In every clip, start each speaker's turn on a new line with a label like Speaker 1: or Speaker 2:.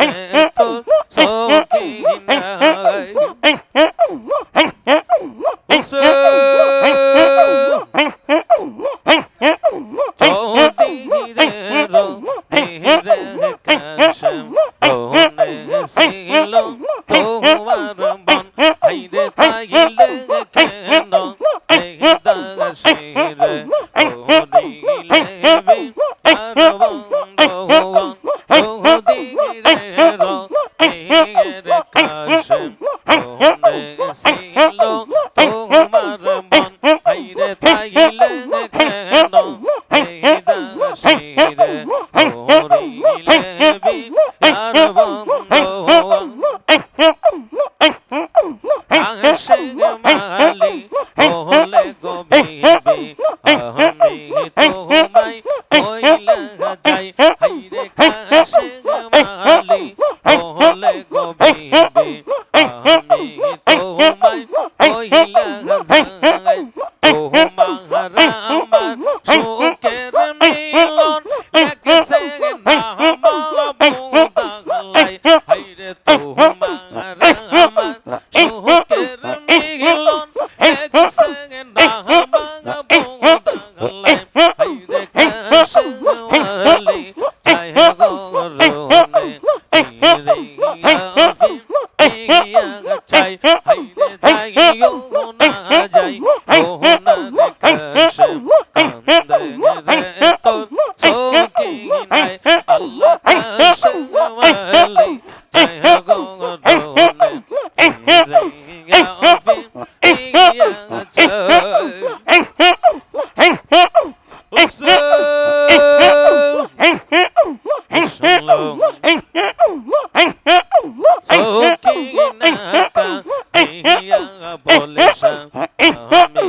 Speaker 1: রে তোর সখী নাই চৌধুরী রো ধীরে কাশম ওনে ছিল Carol, ninguém é de caixa, o homem é ওহলে গো বিবি আমি তোমায় কইলা ইয়া চাই হাইরে যাইও না যাই ও না রে কাশম কান্দে রে তোর চোখে নাই আল্লাহ কাশওয়ালি চায় গো রোনে হিরে আফি সকিনাকা ইয়া বলেছা আমি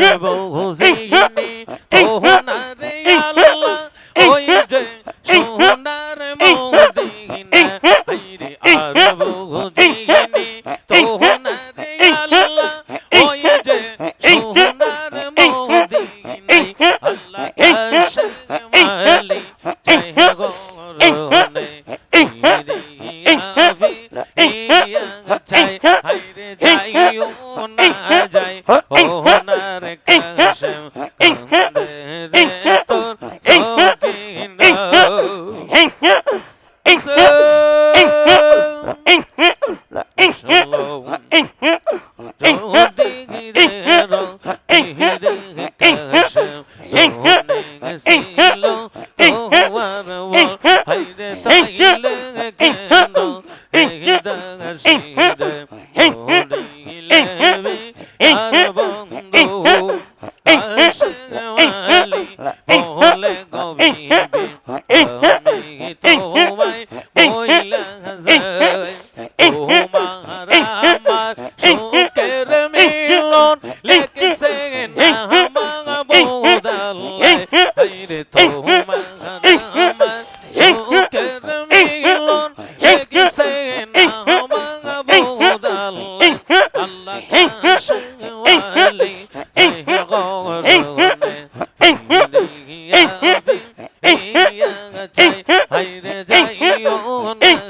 Speaker 1: terrible ইয়া চাই হাইরে যাইও না যাই ও নার কাশম কান্দে রে তোর চোখে তোমায় বইলা যায় তোমার আমার সুখের মিলন লেখছে না আমার বদলে হাইরে তোমার আমার সুখের মিলন লেখছে না আমার বদলে আল্লাহ কাশওয়ালি জয় গো Oh, oh.